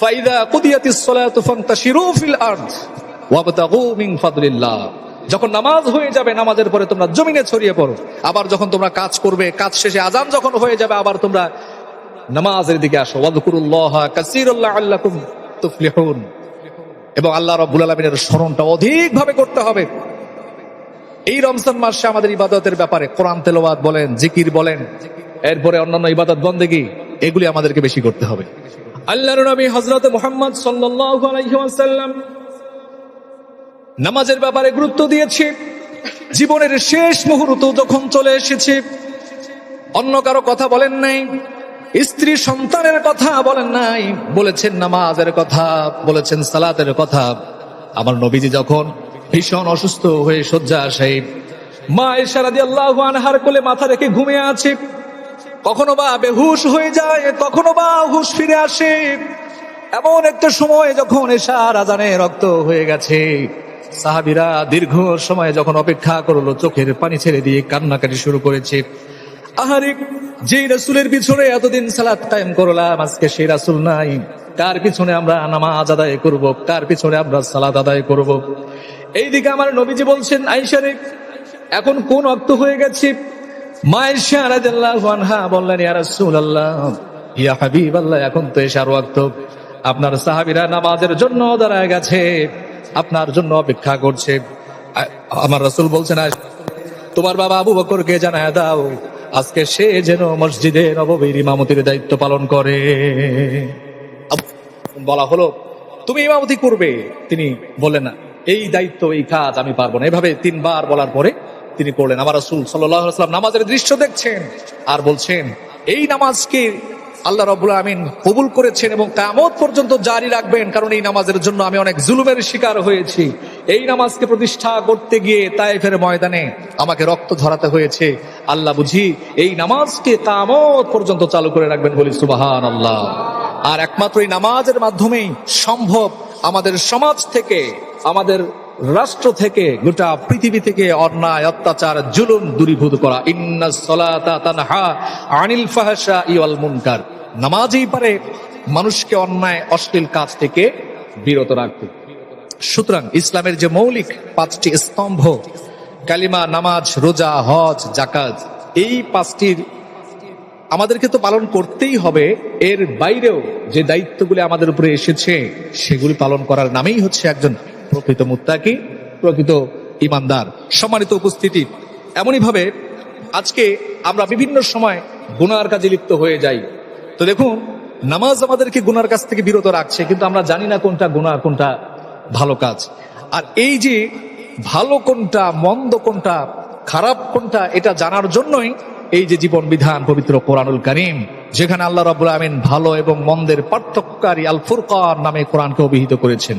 ফাইদা যখন নামাজ হয়ে যাবে, নামাজের পরে তোমরা জমিনে ছড়িয়ে পড়ো। আবার যখন তোমরা কাজ করবে, কাজ শেষে আজান যখন হয়ে যাবে, আবার তোমরা নামাজের দিকে আসো। তুফলিহুন। এবং আল্লাহ রাব্বুল আলামিনের স্মরণটা অধিকভাবে করতে হবে। এই রমজান মাসে আমাদের ইবাদতের ব্যাপারে কোরআন তেলাওয়াত বলেন, জিকির বলেন, এরপরে অন্যান্য ইবাদত বন্দেগি, এগুলি আমাদেরকে বেশি করতে হবে। আল্লাহর নবী হযরত মুহাম্মদ ওয়াসাল্লাম নামাজের ব্যাপারে গুরুত্ব দিয়েছে। জীবনের শেষ মুহূর্ত যখন চলে এসেছে, অন্য কারও কথা বলেন নাই, স্ত্রী সন্তানের কথা বলেন নাই, বলেছেন নামাজের কথা, বলেছেন সালাতের কথা। আমার নবীজি যখন ভীষণ অসুস্থ হয়ে শয্যা আসে মা ইশারাদি আল্লাহ আনহার কোলে মাথা রেখে ঘুমিয়ে আছে কখনো বা বেহুশ হয়ে যায়, কখনো বা হুশ ফিরে আসে। এমন একটা সময় যখন এশার আজানে রক্ত হয়ে গেছে, সাহাবিরা দীর্ঘ সময় যখন অপেক্ষা করল, চোখের পানি ছেড়ে দিয়ে কান্নাকাটি শুরু করেছে। আহারে, যে রাসুলের পিছনে এতদিন সালাত কায়েম করলাম, আজকে সেই রাসুল নাই। কার পিছনে আমরা নামাজ আদায় করব, কার পিছনে আমরা সালাদ আদায় করব? এইদিকে আমার নবীজি বলছেন আইসারে এখন কোন অক্ত হয়ে গেছে? রাদিয়াল্লাহু আনহা বললেন, ইয়া রাসূলুল্লাহ হাবিবাল্লাহ, এখন তো এশার ওয়াক্ত। আপনার সাহাবীরা নামাজের জন্য দাঁড়ায় গেছে, আপনার জন্য অপেক্ষা করছে। আমার রাসূল বলছেন তোমার বাবা আবু বকরকে জানায় দাও, আজকে সে যেন মসজিদে নববীর ইমামতির দায়িত্ব পালন করে। বলা হলো, তুমি ইমামতি করবে। তিনি বললেন, না, এই দায়িত্ব, এই কাজ আমি পারব না। এভাবে তিনবার বলার পরে তিনি করলেন আমার রাসূল আলাইহি নামাজের দৃশ্য দেখছেন আর বলছেন, এই নামাজকে আল্লাহ রবুল আমিন কবুল করেছেন এবং কামত পর্যন্ত জারি রাখবেন, কারণ এই নামাজের জন্য আমি অনেক জুলুমের শিকার হয়েছি। এই নামাজকে প্রতিষ্ঠা করতে গিয়ে তাইফের ময়দানে আমাকে রক্ত ধরাতে হয়েছে। আল্লাহ বুঝি, এই নামাজকে কামত পর্যন্ত চালু করে রাখবেন বলি সুবাহান আল্লাহ আর একমাত্র এই নামাজের মাধ্যমেই সম্ভব আমাদের সমাজ থেকে, আমাদের রাষ্ট্র থেকে, গোটা পৃথিবী থেকে অন্যায়, অত্যাচার, জুলুম দূরীভূত করা। ইন্না আনিল ফাহশা নামাজই পারে, মানুষকে অন্যায়, অশ্লীল কাজ থেকে বিরত রাখতে। সুতরাং ইসলামের যে মৌলিক পাঁচটি স্তম্ভ, কালিমা, নামাজ, রোজা, হজ জাকাত এই পাঁচটির আমাদেরকে তো পালন করতেই হবে। এর বাইরেও যে দায়িত্বগুলি আমাদের উপরে এসেছে, সেগুলি পালন করার নামেই হচ্ছে একজন প্রকৃত মুত্তাকি, প্রকৃত ইমানদার সম্মানিত উপস্থিতি, এমনই ভাবে আজকে আমরা বিভিন্ন সময় গুনার কাজে লিপ্ত হয়ে যাই। তো দেখুন, নামাজ আমাদেরকে গুনার কাছ থেকে বিরত রাখছে, কিন্তু আমরা জানি না কোনটা গুনাহ কোনটা ভালো কাজ। আর এই যে ভালো কোনটা, মন্দ কোনটা, খারাপ কোনটা, এটা জানার জন্যই এই যে জীবন বিধান পবিত্র কোরআনুল করিম, যেখানে আল্লাহ রাবুল আমিন ভালো এবং মন্দের পার্থক্যকারী আল ফুরকান নামে কোরআনকে অভিহিত করেছেন।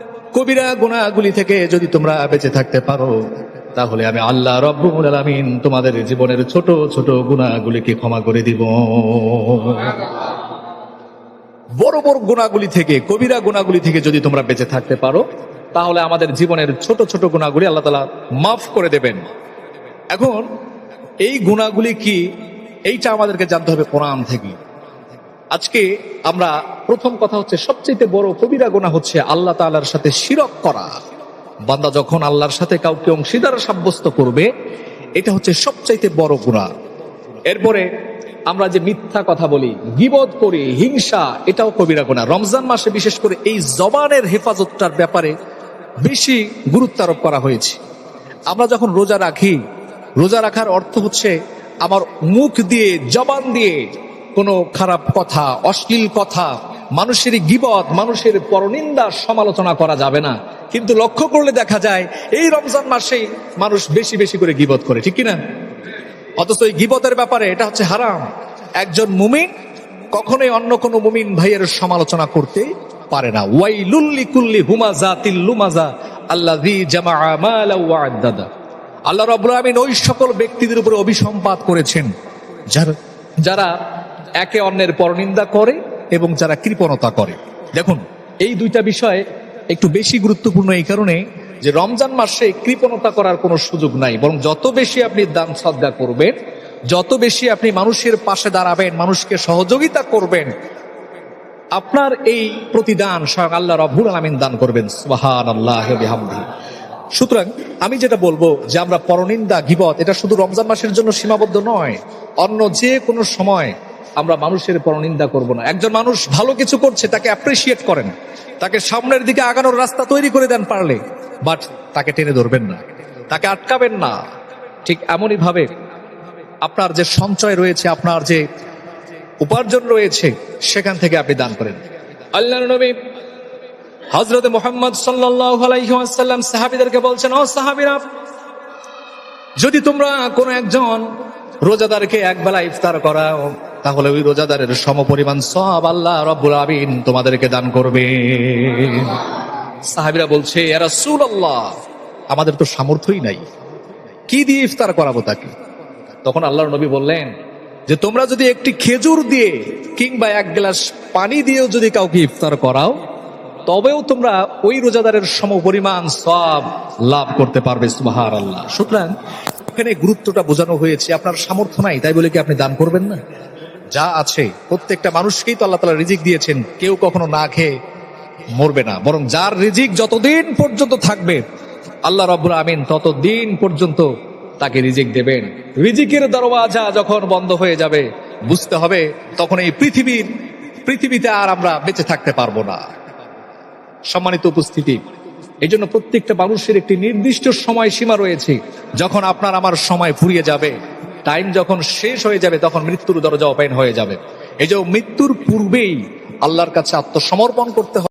কবিরা গুণাগুলি থেকে যদি তোমরা বেঁচে থাকতে পারো, তাহলে আমি আল্লাহ রব্বুল আলামিন তোমাদের জীবনের ছোট ছোট গুণাগুলিকে ক্ষমা করে দিব। বড় বড় গুণাগুলি থেকে, কবিরা গুণাগুলি থেকে যদি তোমরা বেঁচে থাকতে পারো, তাহলে আমাদের জীবনের ছোট ছোট গুণাগুলি আল্লাহ তালা মাফ করে দেবেন। এখন এই গুণাগুলি কি? এইটা আমাদেরকে জানতে হবে কোরআন থেকে। আজকে আমরা প্রথম কথা হচ্ছে সবচেয়ে বড় কবিরা গোনা হচ্ছে আল্লাহ তাআলার সাথে শিরক করা। বান্দা যখন আল্লাহর সাথে কাউকে অংশীদার সাব্যস্ত করবে, এটা হচ্ছে সবচাইতে বড় গুণা এরপরে আমরা যে মিথ্যা কথা বলি, গিবদ করি, হিংসা, এটাও কবিরা গোনা। রমজান মাসে বিশেষ করে এই জবানের হেফাজতটার ব্যাপারে বেশি গুরুত্ব আরোপ করা হয়েছে। আমরা যখন রোজা রাখি, রোজা রাখার অর্থ হচ্ছে, আমার মুখ দিয়ে জবান দিয়ে কোনো খারাপ কথা, অশ্লীল কথা, মানুষের গিবত, মানুষের পরনিন্দা সমালোচনা করা যাবে না। কিন্তু লক্ষ্য করলে দেখা যায়, এই রমজান মাসেই মানুষ বেশি বেশি করে গিবত করে, ঠিক কিনা? অথচ এই গিবতের ব্যাপারে এটা হচ্ছে হারাম। একজন মুমিন কখনোই অন্য কোনো মুমিন ভাইয়ের সমালোচনা করতে পারে না। ওয়াই লুল্লি কুল্লি হুমাজা তিল্লুমাজা আল্লাহ দাদা আল্লাহ রব্বুল আমিন ওই সকল ব্যক্তিদের উপরে অভিসম্পাত করেছেন। যারা যারা একে অন্যের পরনিন্দা করে এবং যারা কৃপণতা করে। দেখুন, এই দুইটা বিষয় একটু বেশি গুরুত্বপূর্ণ এই কারণে যে রমজান মাসে কৃপণতা করার কোনো সুযোগ নাই, বরং যত বেশি আপনি দান শ্রদ্ধা করবেন, যত বেশি আপনি মানুষের পাশে দাঁড়াবেন, মানুষকে সহযোগিতা করবেন, আপনার এই প্রতিদান স্বয়ং আল্লাহ রব্বুল আলমিন দান করবেন সুবাহান আল্লাহ সুতরাং আমি যেটা বলব যে আমরা পরনিন্দা, গিবত, এটা শুধু রমজান মাসের জন্য সীমাবদ্ধ নয়, অন্য যে কোনো সময় আমরা মানুষের পরনিন্দা করব না। একজন মানুষ ভালো কিছু করছে, তাকে অ্যাপ্রিসিয়েট করেন তাকে সামনের দিকে আগানোর রাস্তা তৈরি করে দেন পারলে বাট তাকে টেনে ধরবেন না। তাকে আটকাবেন না। ঠিক এমনই ভাবে আপনার যে সঞ্চয় রয়েছে, আপনার যে উপার্জন রয়েছে, সেখান থেকে আপনি দান করেন। আল্লাহ নবী হজরত মোহাম্মদ সাল্লাম সাহাবিদেরকে বলছেন, ও সাহাবিরা, যদি তোমরা কোন একজন রোজাদারকে একবেলা ইফতার করাও তাহলে ওই রোজাদারের সমপরিমাণ সব আল্লাহ রব্বুল আবিন তোমাদেরকে দান করবে। সাহাবিরা বলছে এরা আল্লাহ আমাদের তো সামর্থ্যই নাই। কি দিয়ে ইফতার করাবো তাকে? তখন আল্লাহর নবী বললেন, যে তোমরা যদি একটি খেজুর দিয়ে কিংবা এক গ্লাস পানি দিয়েও যদি কাউকে ইফতার করাও, তবেও তোমরা ওই রোজাদারের সমপরিমাণ সব লাভ করতে পারবে সুবাহার আল্লাহ সুতরাং এখানে গুরুত্বটা বোঝানো হয়েছে, আপনার সামর্থ্য নাই, তাই বলে কি আপনি দান করবেন না? যা আছে, প্রত্যেকটা মানুষকেই তো আল্লাহ তালা রিজিক দিয়েছেন। কেউ কখনো না খেয়ে মরবে না। বরং যার রিজিক যতদিন পর্যন্ত থাকবে, আল্লাহ রব্বুল আমিন ততদিন পর্যন্ত তাকে রিজিক দেবেন। রিজিকের দরওয়াজা যখন বন্ধ হয়ে যাবে, বুঝতে হবে, তখন এই পৃথিবীর, পৃথিবীতে আর আমরা বেঁচে থাকতে পারব না। সম্মানিত উপস্থিতি এই জন্য প্রত্যেকটা মানুষের একটি নির্দিষ্ট সময় সীমা রয়েছে, যখন আপনার আমার সময় ফুরিয়ে যাবে। টাইম যখন শেষ হয়ে যাবে, তখন মৃত্যুর দরজা ওপেন হয়ে যাবে। এই যে মৃত্যুর পূর্বেই আল্লাহর কাছে আত্মসমর্পণ করতে হবে।